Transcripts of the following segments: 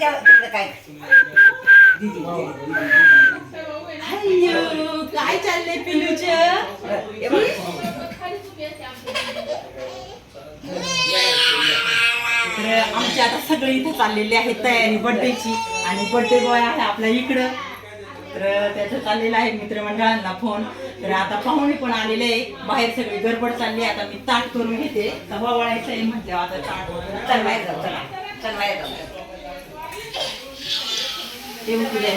तिकडे काय दीदी अय्यो, काय चाललंय पिलूच? आमची आता सगळे इथे चाललेली आहे तयारी बर्थडेची आणि बर्थडे बॉय आहे आपल्या इकडं. तर त्याचं चाललेलं आहे मित्रमंडळांना फोन तर आता पाहुणे पण आलेले आहे बाहेर सगळी गडबड चालली आहे. आता मी ताट करून घेते. तवा वळायचं आहे म्हटल्यावर आता ताट वळून चल बाहेर ते उठले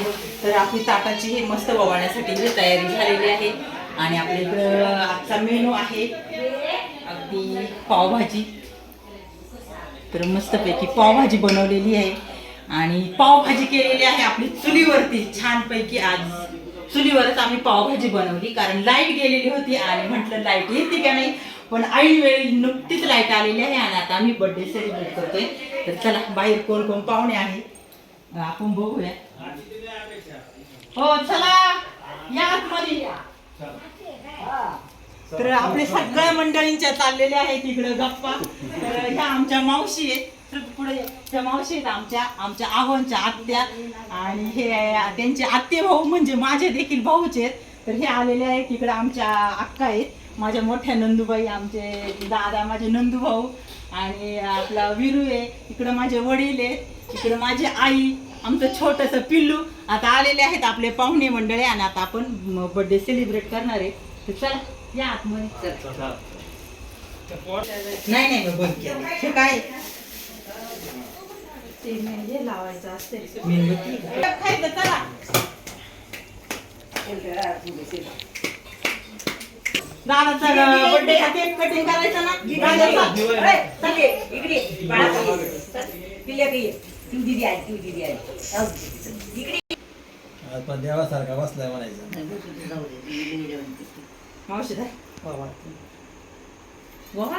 तर आपली ताटाची हे मस्त ववाळण्यासाठी ही तयारी झालेली आहे. आणि आपल्या इकडं आजचा मेनू आहे अगदी पावभाजी. तर मस्तपैकी पावभाजी बनवलेली आहे. आणि पावभाजी केलेली आहे आपली चुलीवरती. छानपैकी आज चुलीवरच आम्ही पावभाजी बनवली. कारण लाइट गेलेली होती आणि म्हटलं लाइट येते का नाही? पण ऐन वेळी नुकतीच लाइट आलेली आहे आणि आता आम्ही बड्डे सेलिब्रेट करतोय. तर चला बाहेर कोण कोण पाहुणे आहे? आपण बघूया. हो चला. या आतमध्ये या. तर आपले सगळ्या मंडळींच्या चाललेल्या आहेत इकडे गप्पा. तर ह्या आमच्या मावशी आहेत. तर पुढे त्या मावशी आहेत आमच्या आमच्या आव्हांच्या आत्या. आणि हे त्यांचे आत्ते भाऊ म्हणजे माझे देखील भाऊच आहेत. तर हे आलेले आहेत इकडे आमच्या अक्का आहेत. माझ्या मोठ्या नंदूबाई आमचे दादा माझे नंदू भाऊ. आणि आपला विरू आहे. इकडं माझे वडील आहेत. इकडं माझी आई. आमचं छोटंसं पिल्लू. आता आलेले आहेत आपले पाहुणे मंडळी आणि आता आपण बर्थडे सेलिब्रेट करणार आहे. तर चला या आतमध्ये. नाही नाही. बंद हे काय? ते लावायचं असते मेणबत्ती खायचं चला. दादाचा बर्थडे केक कटिंग करायचं ना? दादाचा. इकडे. बाळा. पिल्ल्या. तू दीदी आहे तू दीदी आहे जाऊ दे. इकडे ये. आज पण देवासारखा बसलाय म्हणायचं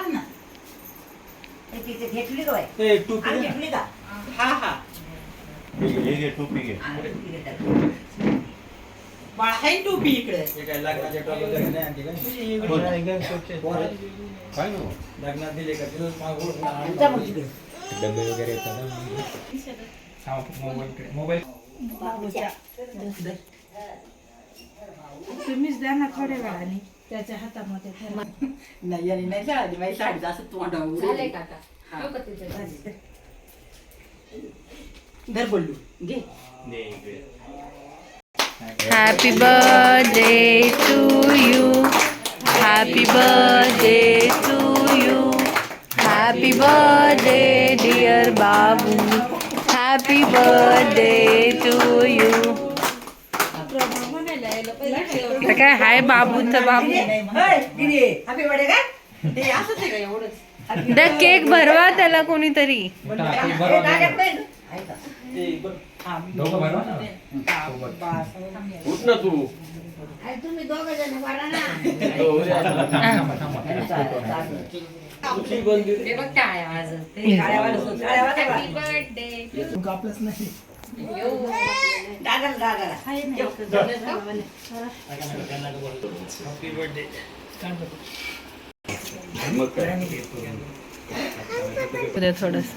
ना ए, तिथे घेतली का बाई? ए, टोपी आम्ही दे ना. घेतली का हा हा हे घे टोपी घे हा, टोपी घेतात. बाळा आहे टोपी इकडे हे काय लग्नाच्या टोपी वगैरे नाही आणते काय? पोरं. लग्नात दिले का दिवस मागून जा मग तिकडे. डबे वगैरे येतात मोबाईल तुम्हीच द्या ना थोड्या वेळाने. त्याच्या हातामध्ये. नाही याने नाही झाली माझी साडी असं तोंडावर. धर बोलू घे. Happy birthday to you. Happy birthday बाबूचं बाबू ए, दीदी happy birthday काय? ते असंच आहे का एवढंच द केक भरवा त्याला कोणीतरी? हा. हा. उठ ना तू अरे तुम्ही दोघं जण बरा ना. टाळ्यावाला सो- टाळ्यावाला बा. तू कापलंच नाही. थोडस.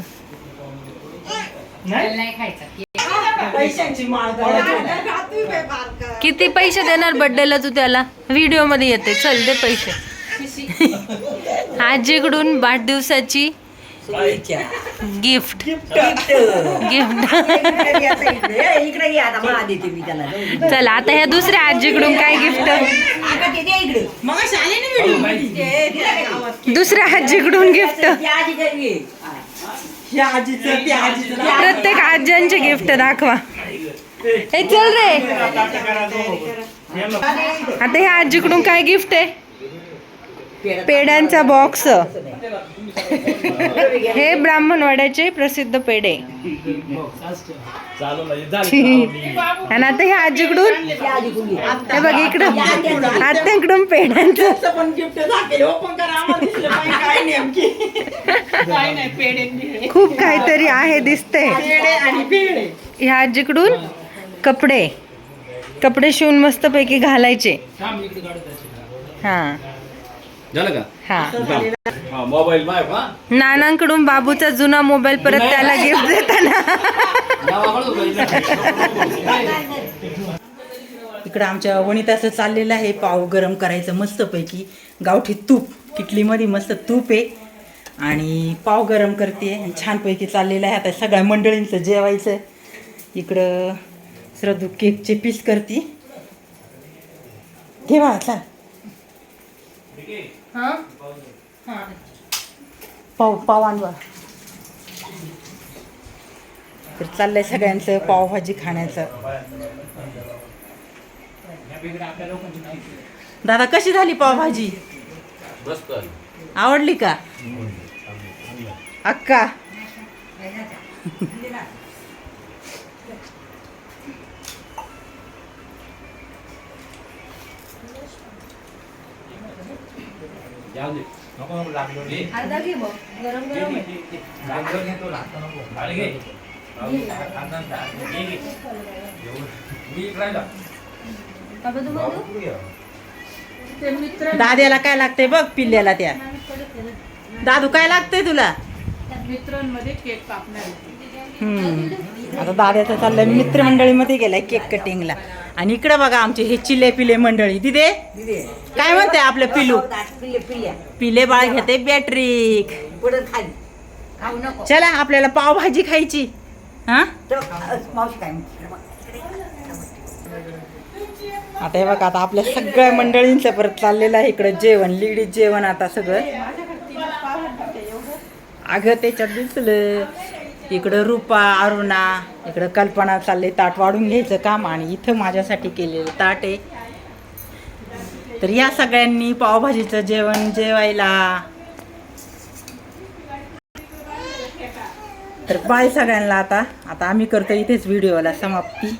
पैशांची माळ. किती पैसे देणार बर्थडेला तू त्याला? व्हिडिओमध्ये येते. चल दे पैसे. आजीकडून वाढदिवसाची गिफ्ट गिफ्ट. चल आता ह्या दुसऱ्या आजीकडून काय गिफ्ट दुसऱ्या आजीकडून गिफ्ट प्रत्येक आज्यांचे गिफ्ट दाखवा. हे चल रे. आता ह्या आजीकडून काय गिफ्ट आहे? पेड्यांचा बॉक्स हे ब्राह्मणवाड्याचे प्रसिद्ध पेढे आणि आता ह्या आजीकडून? हे बघ इकडं. आत्यांकडून पेढ्यांचं खूप काहीतरी आहे दिसते ह्या आजीकडून? कपडे. कपडे शिवून मस्तपैकी घालायचे. हा. झालं का? हा. हा मोबाईल माय का नानांकडून बाबूचा जुना मोबाईल परत त्याला गिफ्ट देताना. इकडं आमच्या वणिताचं चाललेलं आहे पाव गरम करायचं मस्तपैकी. गावठी तूप किटलीमध्ये मस्त तूप आहे. आणि पाव गरम करते आणि छानपैकी चाललेलं आहे. आता सगळ्या मंडळींचं जेवायचं. इकडं श्रद्धू केकचे पीस करते. बाळा चाल. पाव पाव आणवा तर चाललंय सगळ्यांचं पावभाजी खाण्याचं. दादा कशी झाली पावभाजी? आवडली का? अक्का. नको नको लागलो रे. अर्धा घे मग गरम गरम आहे लागलो नाही तो लागतो नको. घे. आता घे, घे. एवढं. मी इकडं राहिला. बाबू घे. ते मित्र दाद्याला काय लागतंय बघ पिल्ल्याला त्या दादू काय लागतंय तुला मित्रांमध्ये केक कापणार होते. हम्म. आता दाद्याचा चाललंय मित्रमंडळीमध्ये गेलाय केक कटिंगला. आणि इकडं बघा आमचे हे चिले पिले मंडळी. दिदे दिदे. काय म्हणते आपलं पिलू? पिले बाळ घेते बॅटरी पुढं खाली खाऊ नको. चला आपल्याला पावभाजी खायची. हा? आता हे बघा आता आपल्या सगळ्या मंडळींचं परत चाललेलं आहे इकडं जेवण लिगडीत जेवण आता सगळं. अगं त्याच्यात दिसलं. इकडं रुपा अरुणा इकडं कल्पना चालले ताट वाढून घ्यायचं काम आणि इथं माझ्यासाठी केलेलं ताट आहे. तर या सगळ्यांनी पावभाजीचं जेवण जेवायला. तर बाय सगळ्यांना आता. आता आम्ही करतो इथेच व्हिडिओला समाप्ती.